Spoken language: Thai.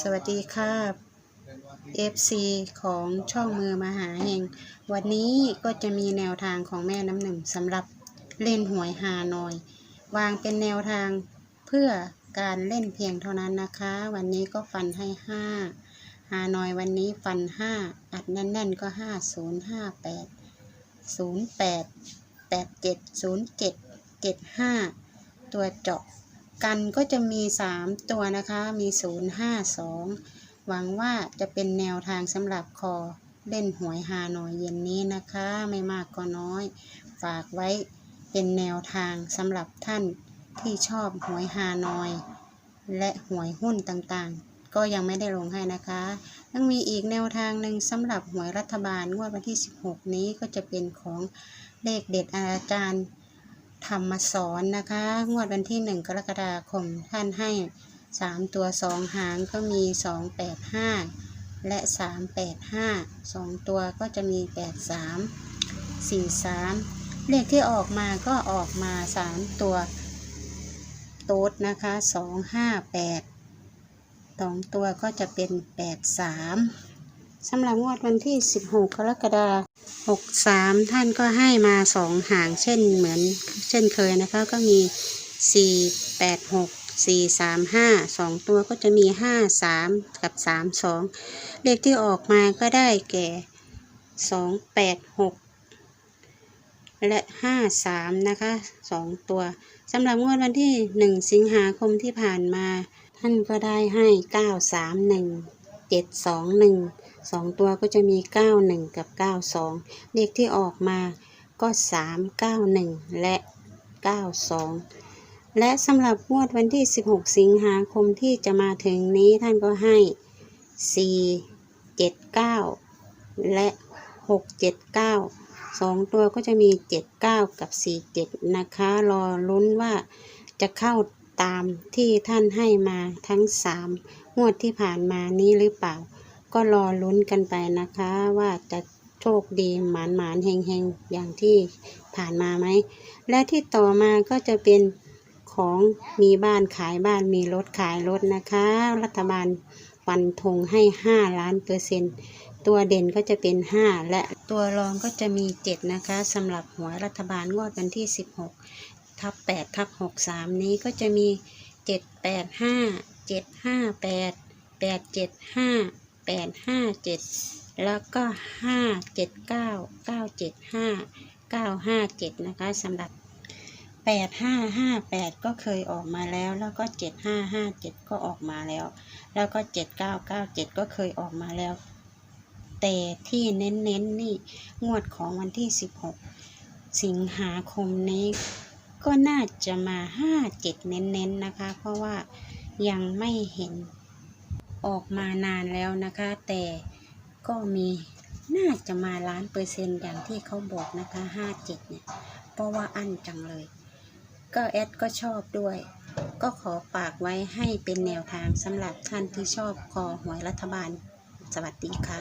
สวัสดีค่ะ FC ของช่องมือมหาเฮงวันนี้ก็จะมีแนวทางของแม่น้ำหนึ่งสำหรับเล่นหวยฮานอย วางเป็นแนวทางเพื่อการเล่นเพียงเท่านั้นนะคะ วันนี้ก็ฟันให้ห้าฮานอยวันนี้ฟันห้าอัดแน่นๆก็ห้าศูนย์ห้าแปดศูนย์แปดแปดเจ็ดศูนย์เจ็ดเจ็ดห้าตัวเจาะ กันก็จะมี 3 ตัวนะคะ มี 0 5 2 หวังว่าจะเป็นแนวทางสำหรับคอเล่นหวยฮานอยเย็นนี้นะคะ ไม่มากก็น้อย ฝากไว้เป็นแนวทางสำหรับท่านที่ชอบหวยฮานอย และหวยหุ้นต่างๆ ก็ยังไม่ได้ลงให้นะคะยังมีอีกแนวทางหนึ่งสำหรับหวยรัฐบาลงวดวันที่ 16 นี้ก็จะเป็นของเลขเด็ดอาจารย์ รรมสอนนะคะ งวดวันที่หนึ่งกรกฎาคมท่านให้สามตัวสองหางก็มีสองแปดห้าและสามแปดห้าสองตัวก็จะมีแปดสามสี่สามเลขที่ออกมาก็ออกมาสามตัวโต๊ดนะคะสองห้าแปดสองตัวก็จะเป็นแปด สำหรับงวดวันที่ 16 กรกฎาคมหกสามท่านก็ให้มาสองหางเช่นเหมือนเช่นเคยนะคะ ก็มีสี่แปดหกสี่สามห้าสองตัวก็จะมีห้าสามกับสามสองเลขที่ออกมาก็ได้แก่สองแปดหกและห้าสามนะคะสองตัวสำหรับงวดวันที่หนึ่งสิงหาคมที่ผ่านมา ท่านก็ได้ให้เก้าสามหนึ่งเจ็ดสองหนึ่งสองตัวก็จะมี 91 กับ 92 เลขที่ออกมาก็ 391 และ 92 และสำหรับงวดวันที่ 16 สิงหาคมที่จะมาถึงนี้ท่านก็ให้ 4 7 9 และ 6 7 9สองตัวก็จะมี 79 กับ 47 นะคะ รอลุ้นว่าจะเข้า ตามที่ท่านให้มาทั้ง3งวดที่ผ่านมานี้หรือเปล่า ก็รอลุ้นกันไปนะคะ ว่าจะโชคดีหมานหมานเฮงเฮงอย่างที่ผ่านมาไหม และที่ต่อมาก็จะเป็นของมีบ้านขายบ้านมีรถขายรถนะคะ รัฐบาลฟันธงให้ 5 ล้านเปอร์เซ็นต์ตัวเด่นก็จะเป็น 5 และตัวรองก็จะมี 7 นะคะสำหรับหัวรัฐบาลงวดวันที่ 16 ทับ8ทับ63 นี้ก็จะมี 7 8 5 7 5 8 8 7 5แปดห้าเจ็ดแล้วก็ห้าเจ็ดเก้าเก้าเจ็ดห้าเก้าห้าเจ็ดนะคะสำหรับแปดห้าห้าแปดก็เคยออกมาแล้ว แล้วก็เจ็ดห้าห้าเจ็ดก็ออกมาแล้ว แล้วก็เจ็ดเก้าเก้าเจ็ดก็เคยออกมาแล้ว แต่ที่เน้นๆนนี่ งวดของวันที่สิบหกสิงหาคมนี้ ก็น่าจะมาห้าเจ็ดเน้นๆนะคะ เพราะว่ายังไม่เห็นออกมานานแล้วนะคะ แต่ก็มีน่าจะมาล้านเปอร์เซ็นต์อย่างที่เขาบอกนะคะห้าเจ็ดเนี่ย เพราะว่าอั้นจังเลย ก็แอดก็ชอบด้วย ก็ขอฝากไว้ให้เป็นแนวทางสำหรับท่านที่ชอบคอหวยรัฐบาล สวัสดีค่ะ